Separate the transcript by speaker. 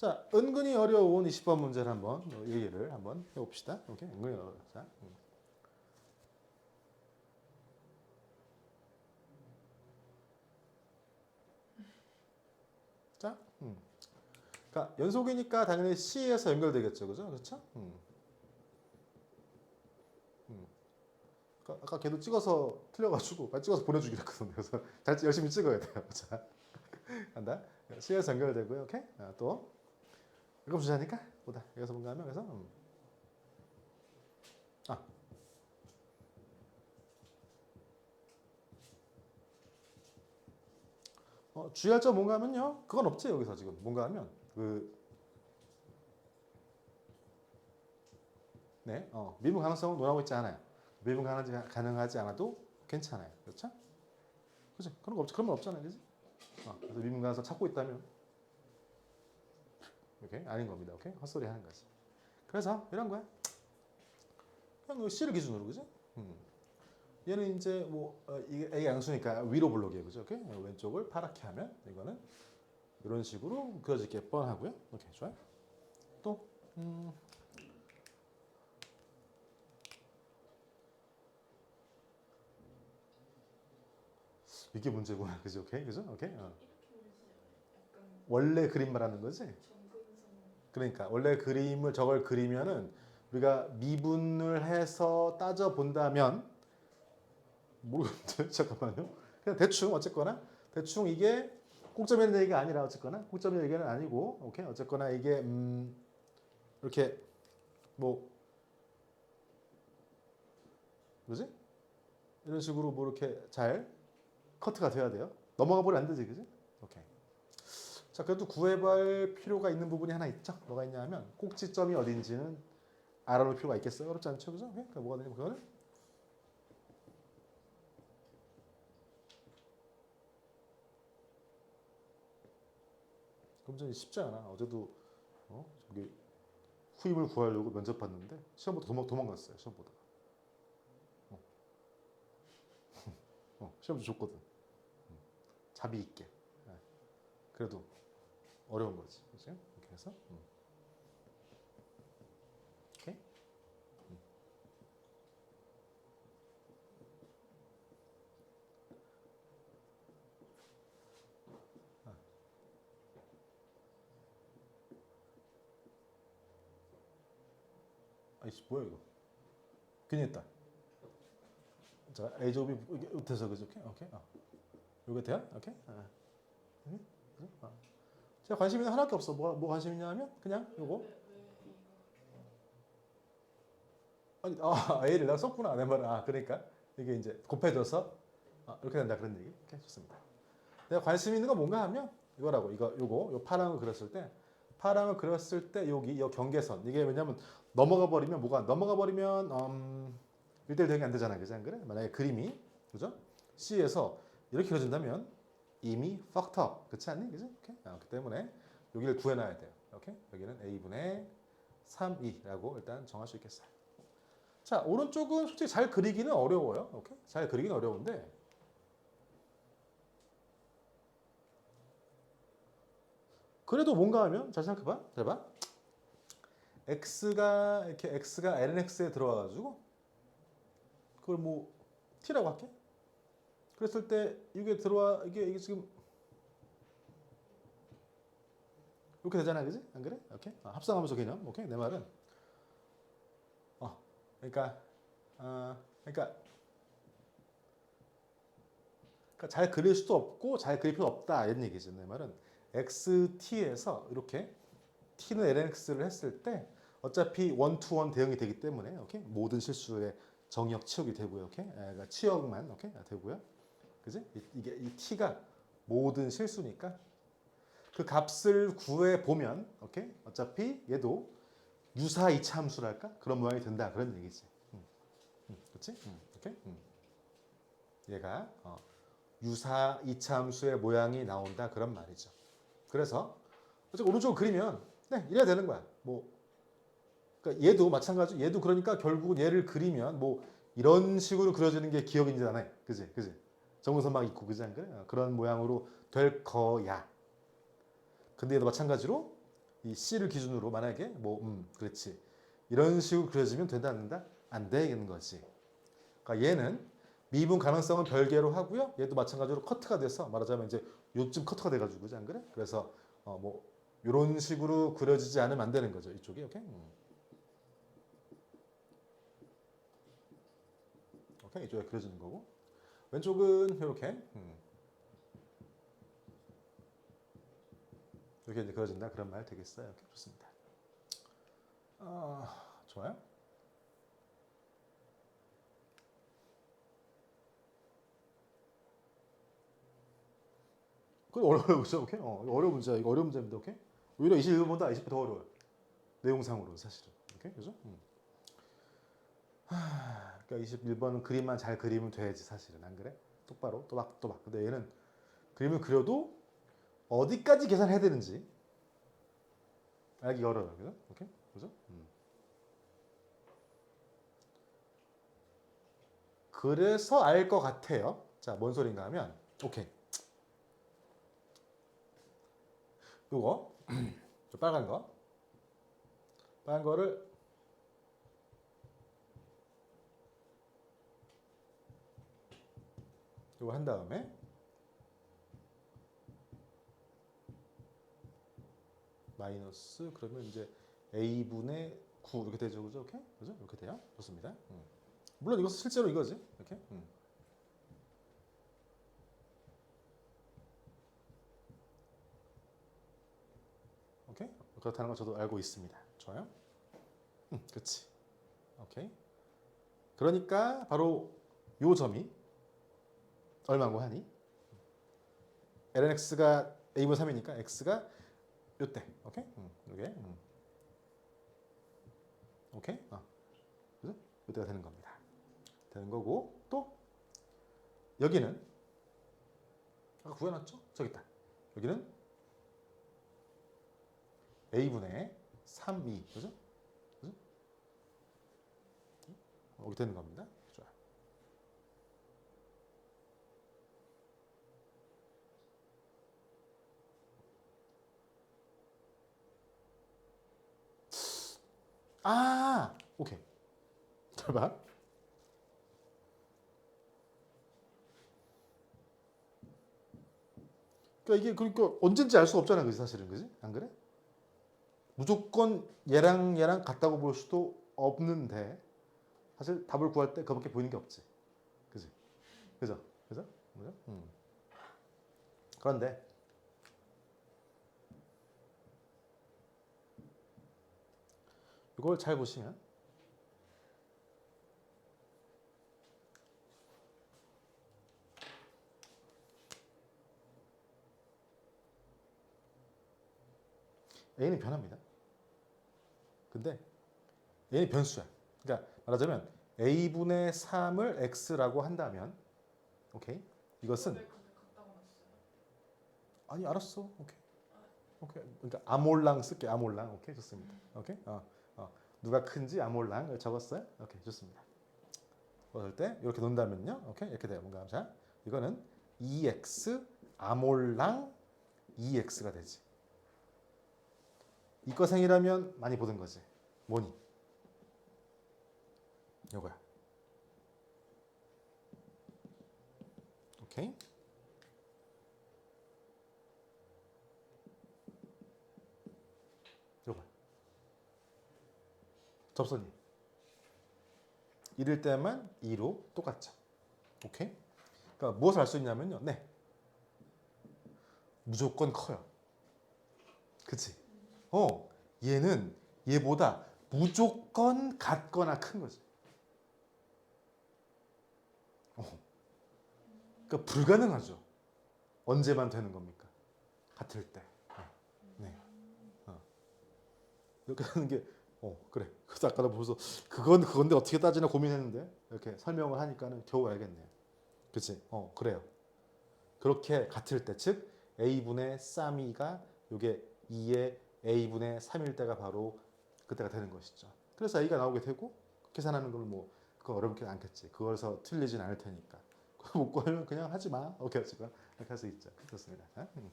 Speaker 1: 자, 은근히 어려운 20번 문제를 한번 어, 얘기를 한번 해봅시다. 오케이, 은근히 어려워. 자, 음. 자, 음. 그러니까 연속이니까 당연히 C에서 연결되겠죠, 그죠? 그렇죠? 음. 음. 아까, 걔도 찍어서 틀려가지고 빨리 찍어서 보내주기로 했거든요. 그래서 잘 찍- 열심히 찍어야 돼요. 자, 간다. C에서 연결되고요. 오케이. 아, 또 이거 주자니까 보다 여기서 뭔가 하면 그래서 음. 아 어, 주의할 점 뭔가 하면요 그건 없지 여기서 지금 뭔가 하면 그 네, 어, 미분 가능성은 논하고 있지 않아요. 미분 가능하지, 가능하지 않아도 괜찮아요. 그렇죠? 그죠? 그런 거 없지. 그런 거 없잖아요. 그지? 어, 그래서 미분 가능성 찾고 있다면 이렇게 아닌 겁니다. 오케이? 헛소리 하는 거지. 그래서 이런 거야. 그냥 그 C를 기준으로 그죠? 음. 얘는 이제 뭐 어, 이게 A가 양수니까 위로 블록이에요. 그죠? 오케이? 왼쪽을 파랗게 하면 이거는 이런 식으로 그려질 게 뻔하고요. 오케이, 좋아요. 또 음. 이게 문제구나. 그죠? 오케이? 그죠? 오케이? 어. 원래 그림 말하는 거지? 그러니까 원래 그림을 저걸 그리면은 우리가 미분을 해서 따져 본다면 모르겠는데 잠깐만요. 그냥 대충 어쨌거나 대충 이게 꼭점이 있는 얘기가 아니라 어쨌거나 꼭점이 있는 얘기는 아니고 오케이 어쨌거나 이게 음 이렇게 뭐 뭐지 이런 식으로 뭐 이렇게 잘 커트가 돼야 돼요. 넘어가 버리면 안 되지 그지? 오케이. 자, 그래도 구해볼 필요가 있는 부분이 하나 있죠. 뭐가 있냐 하면 꼭지점이 어딘지는 알아놓을 필요가 있겠어요? 어렵지 않죠? 그죠? 그러니까 뭐가 되냐면 그거는 좀 쉽지 않아. 어제도 어? 저기 후임을 구하려고 면접 봤는데 시험보다 도망, 도망갔어요. 시험 보다. 어. 어, 시험도 줬거든. 음. 자비 있게. 예. 그래도 어려운 거지. 그죠? 이렇게 해서. 음. 오케이? 음. 아. 아이씨, 뭐야, 이거. 괜히 했다. 자, A 조비 이게 돼서 그죠? 오케이, 오케이. 어. 요게 돼요? 오케이. 아. 오케이? 제가 관심 있는 하나밖에 없어. 뭐가 뭐 관심 있냐면 그냥 요거. 아니, 아, A를 내가 썼구나. 내 말은. 아, 그러니까 이게 이제 곱해져서 아, 이렇게 된다 그런 얘기. 오케이, 좋습니다. 내가 관심 있는 건 뭔가 하면 이거라고. 이거 요거 요 파랑을 그렸을 때 파랑을 그렸을 때 여기 이 경계선 이게 왜냐면 넘어가 버리면 뭐가 넘어가 버리면 음, 1대1 대응이 안 되잖아. 그지 안 그래? 만약에 그림이 그죠? C에서 이렇게 그려진다면 이미 fucked up. 그렇지 않니? 그지? 오케이. 아, 그 때문에 여기를 구해놔야 돼요. 오케이? 여기는 A분의 3E라고 일단 정할 수 있겠어요. 자, 오른쪽은 솔직히 잘 그리기는 어려워요. 오케이? 잘 그리기는 어려운데 그래도 뭔가 하면 잘 생각해봐. 잘 봐. x가 이렇게 x가 lnx에 들어와가지고 그걸 뭐 t라고 할게. 그랬을 때 이게 들어와 이게 이게 지금 이렇게 되잖아, 그지? 안 그래? 오케이. 아, 합성하면서 개념. 오케이. 내 말은 어, 그러니까 아, 그러니까 그러니까 잘 그릴 수도 없고 잘 그릴 필요 없다 이런 얘기죠. 내 말은 xt에서 이렇게 t는 lnx를 했을 때 어차피 원투원 대응이 되기 때문에 오케이 모든 실수의 정역 치역이 되고요. 오케이 아, 그러니까 치역만 오케이 아, 되고요. 그지? 이- 이게 이 t가 모든 실수니까 그 값을 구해 보면 오케이 어차피 얘도 유사 이차함수랄까 그런 모양이 된다 그런 얘기지. 음, 음, 그렇지? 음, 오케이. 음. 얘가 어, 유사 이차함수의 모양이 나온다 그런 말이죠. 그래서 어차피 오른쪽 그리면 네 이래야 되는 거야. 뭐 그러니까 얘도 마찬가지. 얘도 그러니까 결국 얘를 그리면 뭐 이런 식으로 그려지는 게 기억이잖아요. 그지, 그지. 정근선 막 있고 그지 안 그래? 어, 그런 모양으로 될 거야. 근데 얘도 마찬가지로 이 C를 기준으로 만약에 뭐 음, 그렇지 이런 식으로 그려지면 된다 안 된다 안 되는 거지. 그러니까 얘는 미분 가능성은 별개로 하고요. 얘도 마찬가지로 커트가 돼서 말하자면 이제 요쯤 커트가 돼 가지고 그지 안 그래? 그래서 어, 뭐 이런 식으로 그려지지 않으면 안 되는 거죠. 이쪽이 오케이. 음. 오케이 이쪽에 그려지는 거고 왼쪽은 이렇게 음. 이렇게 이제 그려진다 그런 말 되겠어요. 오케이, 좋습니다. 아 좋아요. 그 어려워요, 그죠? 오케이? 어, 어려운 문제야. 이거 어려운 문제입니다. 오케이? 오히려 21번보다 20번 더 어려워요. 내용상으로 사실은. 오케이? 그죠? 음. 하, 그러니까 21번은 그림만 잘 그리면 돼야지 사실은 안 그래? 똑바로 또박. 근데 얘는 그림을 그려도 어디까지 계산해야 되는지 알기 어려워요. 그죠? 오케이? 그죠? 음. 그래서 알 것 같아요. 자, 뭔 소린가 하면 오케이. 요거 저 빨간 거 빨간 거를 요거 한 다음에 마이너스 그러면 이제 a 분의 9 이렇게 되죠, 그죠? 오케이, 그죠? 이렇게 돼요. 좋습니다. 음. 물론 이거 실제로 이거지, 이렇게. 음. 오케이? 그렇다는 건 저도 알고 있습니다. 좋아요? 음, 그렇지. 오케이. 그러니까 바로 요 점이 얼마고 하니? lnx가 a분 3이니까 x가 요때. 오케이? 음, 요게. 음. 오케이? 어. 그죠? 요때가 되는 겁니다. 되는 거고 또 여기는 아까 구해놨죠? 저기 있다. 여기는 a분의 3이 그죠? 그죠? 여기 되는 겁니다. 좋 아. 아, 오케이. 잘 봐. 그러니까 이게 그러니까 언젠지 알 수 없잖아, 그 사실은 그지? 안 그래? 무조건 얘랑 얘랑 같다고 볼 수도 없는데 사실 답을 구할 때 그밖에 보이는 게 없지. 그지? 그죠? 그죠? 그죠? 음. 그런데 이걸 잘 보시면 a는 변합니다. 근데 a는 변수야. 그러니까 말하자면 a분의 3을 x라고 한다면 오케이 이것은? 아니 알았어 오케이 오케이 그러니까 아몰랑 쓸게 아몰랑 오케이 좋습니다 오케이 어, 어. 누가 큰지 아몰랑 적었어요? 오케이 좋습니다. 그럴 때? 이렇게 놓는다면요? 오케이 이렇게 돼요. 뭔가 자 이거는 ex 아몰랑 ex가 되지. 이과생이라면 많이 보던 거지. 뭐니? 요거야. 오케이 요거 접선이. 이럴 때만 2로 똑같죠. 오케이? 그러니까 무엇을 알 수 있냐면요. 네. 무조건 커요. 그치? 어 얘는 얘보다 무조건 같거나 큰 거지. 어. 그러니까 불가능하죠. 언제만 되는 겁니까? 같을 때. 어. 네. 어. 이렇게 하는 게, 어, 그래. 그래서 아까도 벌써 그건 그건데 어떻게 따지나 고민했는데 이렇게 설명을 하니까는 겨우 알겠네요. 그치? 어, 그래요. 그렇게 같을 때, 즉 a분의 쌈이가 요게 2의 a분의 3일 때가 바로 그때가 되는 것이죠. 그래서 a가 나오게 되고 계산하는 걸 뭐 그거 어렵게 않겠지. 그거에서 틀리진 않을 테니까. 그거 못 구하면 그냥 하지 마. 오케이, 지금 이렇게 할 수 있죠. 좋습니다. 응? 음.